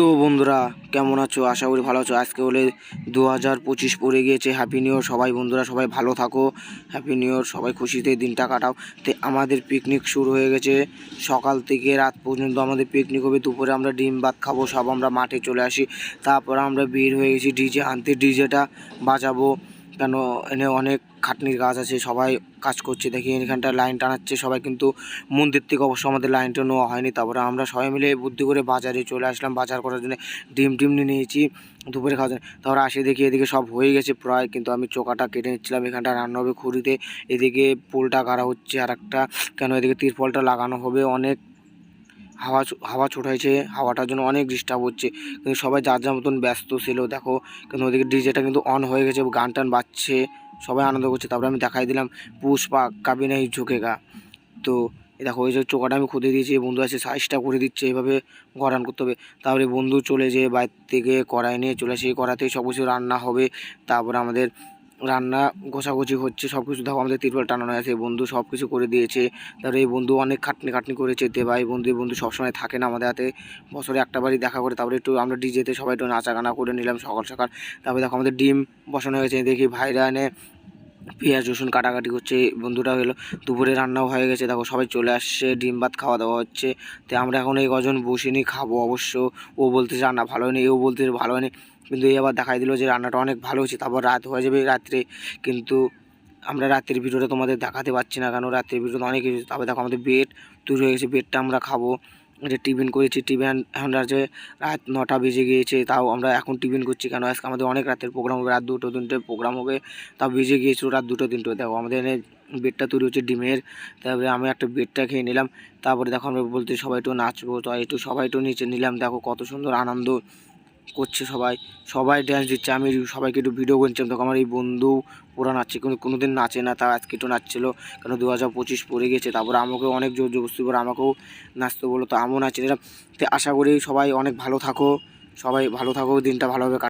So বন্ধুরা, কেমন আছো? আশা করি ভালো আছো। আজকে হলে দু হাজার পঁচিশ পড়ে গিয়েছে। হ্যাপি নিউ ইয়ার সবাই, বন্ধুরা সবাই ভালো থাকো। হ্যাপি নিউ ইয়ার সবাই খুশিতে দিনটা কাটাও। তো আমাদের পিকনিক শুরু হয়ে গেছে। সকাল থেকে রাত পর্যন্ত আমাদের পিকনিক হবে। দুপুরে আমরা ডিম ভাত খাব, সব আমরা মাঠে চলে আসি। তারপর আমরা বের হয়ে গেছি। ডিজে আনতে। ডিজেটা বাজাবো। কেন এনে অনেক খাটনির কাজ আছে, সবাই কাজ করছে। দেখি এখানটা লাইন টানাচ্ছে, সবাই কিন্তু মন্দির থেকে অবশ্য আমাদের লাইনটা নেওয়া হয়নি। তারপরে আমরা সবাই মিলে বুদ্ধি করে বাজারে চলে আসলাম। বাজার করার জন্য ডিম টিম নিয়ে নিয়েছি, দুপুরে খাওয়ার জন্য। তারপরে আসে দেখি এদিকে সব হয়ে গেছে প্রায়, কিন্তু আমি চোকাটা কেটে নিচ্ছিলাম। এখানটা রান্না হবে খুঁড়িতে, এদিকে পোলটা গাড়া হচ্ছে আর একটা কেন এদিকে তিরপলটা লাগানো হবে? অনেক হাওয়া হাওয়া ছোটাইছে, হাওয়াটার জন্য অনেক ডিস্টার্ব হচ্ছে। কিন্তু সবাই যার যার মতন ব্যস্ত ছিল, দেখো, কিন্তু ওদিকে ডিজেটা কিন্তু অন হয়ে গেছে, গান টান বাজছে, সবাই আনন্দ করছে। তারপরে আমি দেখাই দিলাম পুষ্পা কাবিনাই ঝুঁকেগা তো দেখো ওই যে চোকাটা আমি খুঁজে দিয়েছি বন্ধু আছে সাইজটা করে দিচ্ছে, এইভাবে গড়ান করতে হবে। তারপরে বন্ধু চলে যেয়ে বাইর থেকে কড়াই নিয়ে চলে আসে কড়াতেই সব কিছু রান্না হবে। তারপরে আমাদের রান্না গোছাগুছি হচ্ছে সব কিছু দেখো, আমাদের তিরপল টানানো আছে, বন্ধু সব কিছু করে দিয়েছে। তারপরে এই বন্ধু অনেক খাটনি খাটনি করেছে দেবা এই বন্ধু এই বন্ধু সবসময় থাকে না আমাদের হাতে। বছরে একটা বারই দেখা করে, তারপরে একটু আমরা ডিজেতে সবাই একটু নাচা গানা করে নিলাম সকাল সকাল। তারপরে দেখো আমাদের ডিম বসানো হয়েছে, দেখি ভাইরা এনে পেঁয়াজ, রসুন কাটাকাটি করছে, বন্ধুরা হলো, দুপুরে রান্নাও হয়ে গেছে, দেখো সবাই চলে আসছে, ডিম ভাত খাওয়া দাওয়া হচ্ছে, তো আমরা এখন এই কজন বসে বসিনি, খাব অবশ্য, ও বলতে রান্না ভালো হয়নি। ও বলতে ভালো হয়নি। কিন্তু এই আবার দেখাই দিল যে, রান্নাটা অনেক ভালো হয়েছে, তারপর রাত হয়ে যাবে রাত্রে, কিন্তু আমরা রাত্রের ভিডিওটা তোমাদের দেখাতে পারছি না, কেন রাত্রের ভিডিওতে অনেক কিছু তারপর দেখো আমাদের বেড তৈরি হয়ে গেছে, বেডটা আমরা খাব। যে টিফিন করেছি, টিফিন এখন যে রাত নটা বেজে গিয়েছে, তাও আমরা এখন টিফিন করছি কেন? আজকে আমাদের অনেক রাতের প্রোগ্রাম হবে, রাত দুটো তিনটে প্রোগ্রাম হবে, তাও বেজে গিয়েছিল রাত দুটো তিনটে। দেখো, আমাদের এনে বেডটা তৈরি হচ্ছে ডিমের, তারপরে আমি একটা বেডটা খেয়ে নিলাম, তারপরে দেখো আমরা বলতে সবাই একটু নাচবো তো একটু সবাই একটু নিচে নিলাম, দেখো কত সুন্দর আনন্দ। করছে সবাই। সবাই ড্যান্স দিচ্ছে। আমি সবাইকে একটু ভিডিও করছিলাম। তখন আমার এই বন্ধু, ওরা নাচছে। কিন্তু কোনোদিন নাচে না। তার আজকে একটু নাচছিল। কেন দু হাজার পঁচিশ পড়ে গেছে। তারপরে আমাকে অনেক জোর জবস্তি করে আমাকেও নাচতে বলো তো আমিও নাচে আশা করি সবাই অনেক ভালো থাকো। সবাই ভালো থাকো। দিনটা ভালোভাবে